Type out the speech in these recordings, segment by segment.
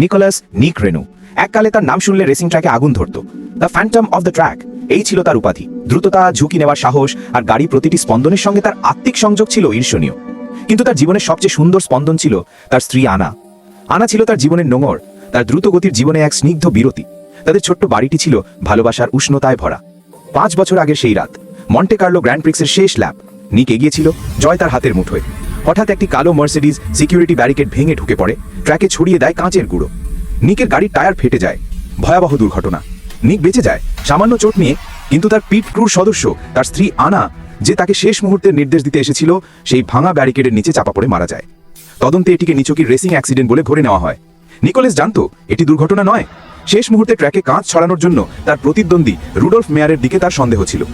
Nicolas নিক রেনু এককালে তার নাম শুনলে রেসিং ট্র্যাকে আগুন ধরত। The phantom of the track এই ছিল তার উপাধি। দ্রুততা, ঝুঁকি নেওয়ার সাহস আর গাড়ি প্রতিটি স্পন্দনের সঙ্গে তার আত্মিক সংযোগ ছিল ঈর্ষণীয়। কিন্তু তার জীবনের সবচেয়ে সুন্দর স্পন্দন ছিল তার স্ত্রী আনা। আনা ছিল তার জীবনের নোঙর, তার দ্রুত গতির জীবনে এক স্নিগ্ধ বিরতি। তাদের ছোট্ট বাড়িটি ছিল ভালোবাসার উষ্ণতায় ভরা। পাঁচ বছর আগের সেই রাত মন্টে কার্লো গ্র্যান্ড প্রিক্সের শেষ ল্যাপ নিক এগিয়েছিল, জয় তার হাতের মুঠোয়। হঠাৎ একটি কালো মার্সিডিজ সিকিউরিটি ব্যারিকেড ভেঙে ঢুকে পড়ে। ট্র্যাকে ছড়িয়ে দেয় কাঁচের গুঁড়ো। নিকের গাড়ির টায়ার ফেটে যায়। ভয়াবহ দুর্ঘটনা। নিক বেঁচে যায়, সামান্য চোট নিয়ে, কিন্তু তার পিট ক্রুর সদস্য, তার স্ত্রী আনা, যে তাকে শেষ মুহূর্তের নির্দেশ দিতে এসেছিল, সেই ভাঙা ব্যারিকেডের নিচে চাপা পড়ে মারা যায়। তদন্তে এটিকে নিচকির রেসিং অ্যাক্সিডেন্ট বলে ধরে নেওয়া হয়। নিকোলেস জানতো, এটি দুর্ঘটনা নয়। শেষ মুহূর্তে ট্র্যাকে কাঁচ ছড়ানোর জন্য তার প্রতিদ্বন্দ্বী রুডলফ মেয়ারের দিকে তার সন্দেহ ছিল।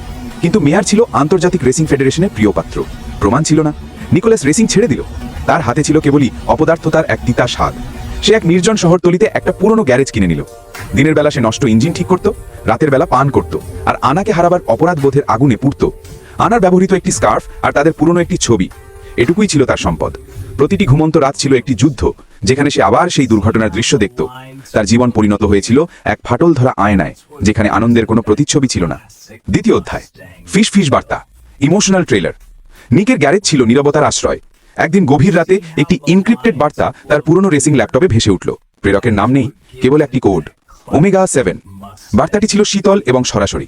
কিন্তু মেয়ার ছিল আন্তর্জাতিক রেসিং ফেডারেশনের প্রিয় পাত্র। প্রমাণ ছিল না। নিকোলাস রেসিং ছেড়ে দিল। তার হাতে ছিল কেবলই অপদার্থতার এক তিতা স্বাদ। সে এক নির্জন শহরতলিতে একটা পুরনো গ্যারেজ কিনে নিল। দিনের বেলা সে নষ্ট ইঞ্জিন ঠিক করত, রাতের বেলা পান করত, আর আনাকে হারাবার অপরাধ বোধের আগুনে পুড়ত। আনার ব্যবহৃত একটি স্কার্ফ আর তাদের পুরনো একটি ছবি। এটুকুই ছিল তার সম্পদ। প্রতিটি ঘুমন্ত রাত ছিল একটি যুদ্ধ, যেখানে সে আবার সেই দুর্ঘটনার দৃশ্য দেখত। তার জীবন পরিণত হয়েছিল এক ফাটল ধরা আয়নায়, যেখানে আনন্দের কোনো প্রতিচ্ছবি ছিল না। দ্বিতীয় অধ্যায়। ফিশ ফিশ বার্তা। ইমোশনাল ট্রেলার নিকের গ্যারেজ ছিল নীরবতার আশ্রয়। একদিন গভীর রাতে একটি ইনক্রিপ্টেড বার্তা তার পুরনো রেসিং ল্যাপটপে ভেসে উঠল। প্রেরকের নাম নেই, কেবল একটি কোড ওমেগা সেভেন বার্তাটি ছিল শীতল এবং সরাসরি।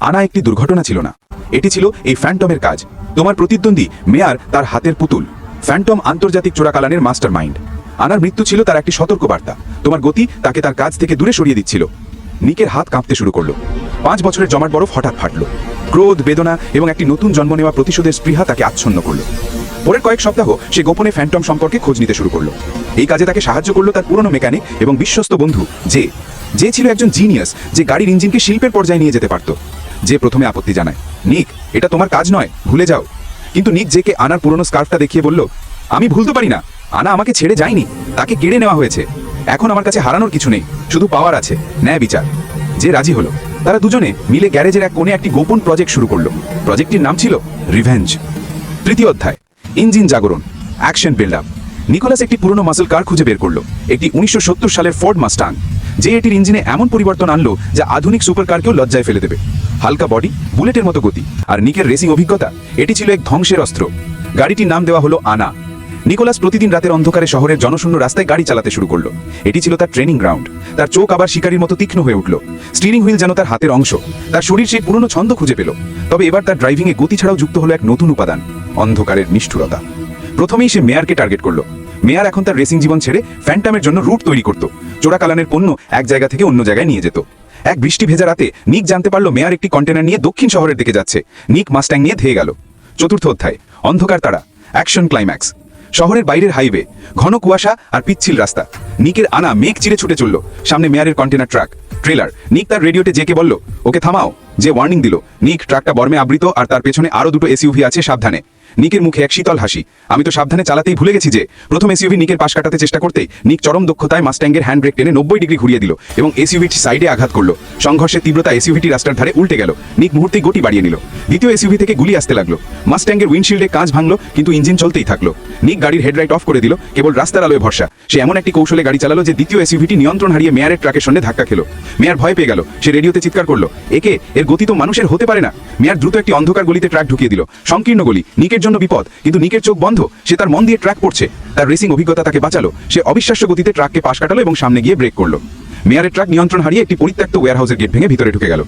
আনা একটি দুর্ঘটনা ছিল না। এটি ছিল এই ফ্যান্টমের কাজ। তোমার প্রতিদ্বন্দ্বী মেয়ার তার হাতের পুতুল। ফ্যান্টম আন্তর্জাতিক চোরাকালানের মাস্টার মাইন্ড আনার মৃত্যু ছিল তার একটি সতর্ক বার্তা তোমার গতি তাকে তার কাজ থেকে দূরে সরিয়ে দিচ্ছিল। নিকের হাত কাঁপতে শুরু করল। পাঁচ বছরের জমাট বরফ হঠাৎ ফাটল। ক্রোধ, বেদনা এবং একটি নতুন জন্ম নেওয়া প্রতিশোধের স্পৃহা তাকে আচ্ছন্ন করল। পরের কয়েক সপ্তাহ সে গোপনে ফ্যান্টম সম্পর্কে খোঁজ নিতে শুরু করল। এই কাজে তাকে সাহায্য করল তার পুরনো মেকানিক এবং বিশ্বস্ত বন্ধু, যে যে ছিল একজন জিনিয়াস যে গাড়ির ইঞ্জিনকে শিল্পের পর্যায়ে নিয়ে যেতে পারত। যে প্রথমে আপত্তি জানায়, নিক, এটা তোমার কাজ নয়, ভুলে যাও। কিন্তু নিক জেকে আনার পুরনো স্কার্ফটা দেখিয়ে বলল, আমি ভুলতে পারি না, আনা আমাকে ছেড়ে যায়নি, তাকে কেড়ে নেওয়া হয়েছে। এখন আমার কাছে হারানোর কিছু নেই, শুধু পাওয়ার আছে, ন্যায় বিচার। যে রাজি হলো। তারা দুজনে মিলে গ্যারেজের এক কোণে একটি গোপন প্রজেক্ট শুরু করল। প্রজেক্টটির নাম ছিল রিভেঞ্জ তৃতীয় অধ্যায় ইঞ্জিন জাগরণ অ্যাকশন বিল্ড আপ নিকোলাস একটি পুরনো মাসেল কার খুঁজে বের করল, একটি উনিশশো সত্তর সালের ফোর্ড মাস্টাং যে এটির ইঞ্জিনে এমন পরিবর্তন আনলো যা আধুনিক সুপার কারকেও লজ্জায় ফেলে দেবে। হালকা বডি বুলেটের মতো গতি। আর নিকের রেসিং অভিজ্ঞতা, এটি ছিল এক ধ্বংসের অস্ত্র। গাড়িটির নাম দেওয়া হলো আনা নিকোলাস প্রতিদিন রাতের অন্ধকারে শহরের জনশূন্য রাস্তায় গাড়ি চালাতে শুরু করল। এটি ছিল তার ট্রেনিং গ্রাউন্ড তার চোখ আবার শিকারীর মতো তীক্ষ্ণ হয়ে উঠল। স্টিয়ারিং হুইল যেন তার হাতের অংশ। তার শরীর সেই পুরনো ছন্দ খুঁজে পেল। তবে এবার তার ড্রাইভিংয়ে গতি ছাড়াও যুক্ত হলো এক নতুন উপাদান, অন্ধকারের নিষ্ঠুরতা। প্রথমেই সে মেয়ারকে টার্গেট করল। মেয়ার এখন তার রেসিং জীবন ছেড়ে ফ্যান্টামের জন্য রুট তৈরি করত। চোরাকালানের পণ্য এক জায়গা থেকে অন্য জায়গায় নিয়ে যেত। এক বৃষ্টি ভেজা রাতে নিক জানতে পারল মেয়ার একটি কন্টেনার নিয়ে দক্ষিণ শহরের দিকে যাচ্ছে। নিক মাস্ট্যাং নিয়ে ধেয়ে গেল। চতুর্থ অধ্যায়, অন্ধকার তারা। অ্যাকশন ক্লাইম্যাক্স শহরের বাইরের হাইওয়ে, ঘন কুয়াশা আর পিচ্ছিল রাস্তা। নিকের আনা মেঘ চিরে ছুটে চলল, সামনে মেয়ারের কন্টেনার ট্রাক। ট্রেলার, নিক তার রেডিওতে জেকে বলল, ওকে থামাও। যে ওয়ার্নিং দিল, নিক ট্রাকটা বর্মে আবৃত আর তার পেছনে আরও দুটো এসইউভি আছে সাবধানে। নিকের মুখে এক শীতল হাসি। আমি তো সাবধানে চালাতেই ভুলে গেছি যে, প্রথম এসইউভি নিকের পাশ কাটাতে চেষ্টা করতে নিক চরম দক্ষতায় মাস্ট্যাঙ্গের হ্যান্ড ব্রেক টেনে নব্বই ডিগ্রি ঘুরিয়ে দিল এবং এসইউভিটি সাইডে আঘাত করল। সংঘর্ষের তীব্রতা এসইউভিটি রাস্তার ধারে উল্টে গেল। নিক মুহূর্তেই গতি বাড়িয়ে নিল। দ্বিতীয় এসইউভি থেকে গুলি আসতে লাগল। মাস্ট্যাঙ্গের উইন্ডশিল্ডে কাজ ভাঙলো, কিন্তু ইঞ্জিন চলতেই থাকল। নিক গাড়ির হেডলাইট অফ করে দিল, কেবল রাস্তার আলোয় ভরসা। সে এমন একটি কৌশলে গাড়ি চালালো যে, দ্বিতীয় এসইউভিটি নিয়ন্ত্রণ হারিয়ে মেয়ারের ট্রাকের সঙ্গে ধাক্কা খেলো। মেয়ার ভয় পেয়ে গেল। সে রেডিওতে চিৎকার করল, একে? এর গতি তো মানুষের হতে পারে না। মেয়ার দ্রুত একটি অন্ধকার গলিতে ট্রাক ঢুকিয়ে দিল। সংকীর্ণ গলি। নিকের জন্য বিপদ, কিন্তু নিকের চোখ বন্ধ, সে তার মন দিয়ে ট্র্যাক পড়ছে তার রেসিং অভিজ্ঞতা তাকে বাঁচালো। সে অবিশ্বাস্য গতিতে ট্রাককে পাশ কাটালো এবং সামনে গিয়ে ব্রেক করল। মেয়ারের ট্রাক নিয়ন্ত্রণ হারিয়ে একটি পরিত্যক্ত ওয়্যারহাউসের গেট ভেঙে ভিতরে ঢুকে গেল।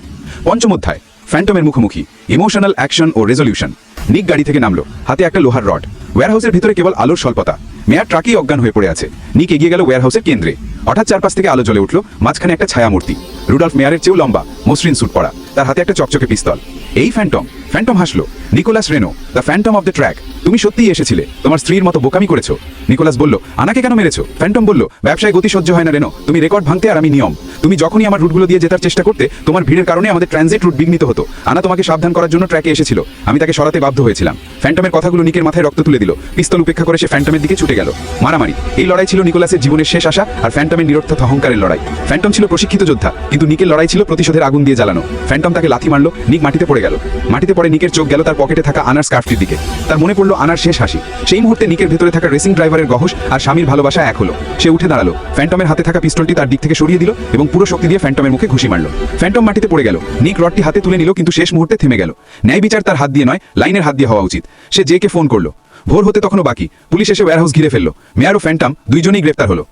পঞ্চম অধ্যায় ফ্যান্টমের মুখোমুখি ইমোশনাল অ্যাকশন ও রেজলিউশন নিক গাড়ি থেকে নামলো, হাতে একটা লোহার রড ওয়্যারহাউসের ভিতরে কেবল আলোর স্বল্পতা। মেয়ার ট্রাকেই অজ্ঞান হয়ে পড়ে আছে। নিক এগিয়ে গেল ওয়্যারহাউসের কেন্দ্রে। হঠাৎ চারপাশ থেকে আলো জ্বলে উঠল মাঝখানে একটা ছায়া মূর্তি রুডলফ মেয়ারের চেয়েও লম্বা, মসৃণ স্যুট পরা, তার হাতে একটা চকচকে পিস্তল। এই ফ্যান্টম ফ্যান্টম হাসলো। Nicholas Reno, the phantom of the track. তুমি সত্যিই এসেছিলে, তোমার স্ত্রীর মতো বোকামি করেছ। নিকোলাস বলল, আনাকে কেন মেরেছো? ফ্যান্টম বলল, ব্যবসায় গতি সহ্য হয় না রেনো, তুমি রেকর্ড ভাঙতে আর আমি নিয়ম। তুমি যখনই আমার রুটগুলো দিয়ে জেতার চেষ্টা করতে, তোমার ভিড়ের কারণে আমাদের ট্রানজিট রুট বিঘ্নিত হতো। আনা তোমাকে সাবধান করার জন্য ট্র্যাকে এসেছিল। আমি তাকে সরাতে বাধ্য হয়েছিলাম। ফ্যান্টমের কথাগুলো নিকের মাথায় রক্ত তুলে দিল। পিস্তল উপেক্ষা করে সে ফ্যান্টমের দিকে ছুটে গেল। মারামারি। এই লড়াই ছিল নিকোলাসের জীবনের শেষ আশা আর ফ্যান্টমের নিরর্থক অহংকারের লড়াই। ফ্যান্টম ছিল প্রশিক্ষিত যোদ্ধা, কিন্তু নিকের লড়াই ছিল প্রতিশোধের আগুন দিয়ে জ্বালানো। ফ্যান্টম তাকে লাথি মারলো, নিক মাটিতে পড়ে গেল। মাটিতে পড়ে নিকের চোখ গেল তার পকেটে থাকা আনার স্কার্ফটির দিকে। তার মনে পড়ল আনার শেষ হাসি। সেই মুহূর্তে নিকের ভেতরে থাকা রেসিং ড্রাইভারের গহস আর স্বামীর ভালোবাসা এক হলো। সে উঠে দাঁড়াল। ফ্যান্টমের হাতে থাকা পিস্তলটি তার দিক থেকে সরিয়ে দিল এবং পুরো শক্তি দিয়ে ফ্যান্টমের মুখে ঘুষি মারল। ফ্যান্টম মাটিতে পড়ে গেল। নিক রডটি হাতে তুলে নিল কিন্তু শেষ মুহূর্তে থেমে গেল। ন্যায় বিচার তার হাত দিয়ে নয়, লাইনের হাত দিয়ে হওয়া উচিত। সে জেকে ফোন করল। ভোর হতে তখনও বাকি। পুলিশ এসে ওয়্যারহাউস ঘিরে ফেলল। মেয়ার ও ফ্যান্টাম দুইজনেই গ্রেপ্তার হলো।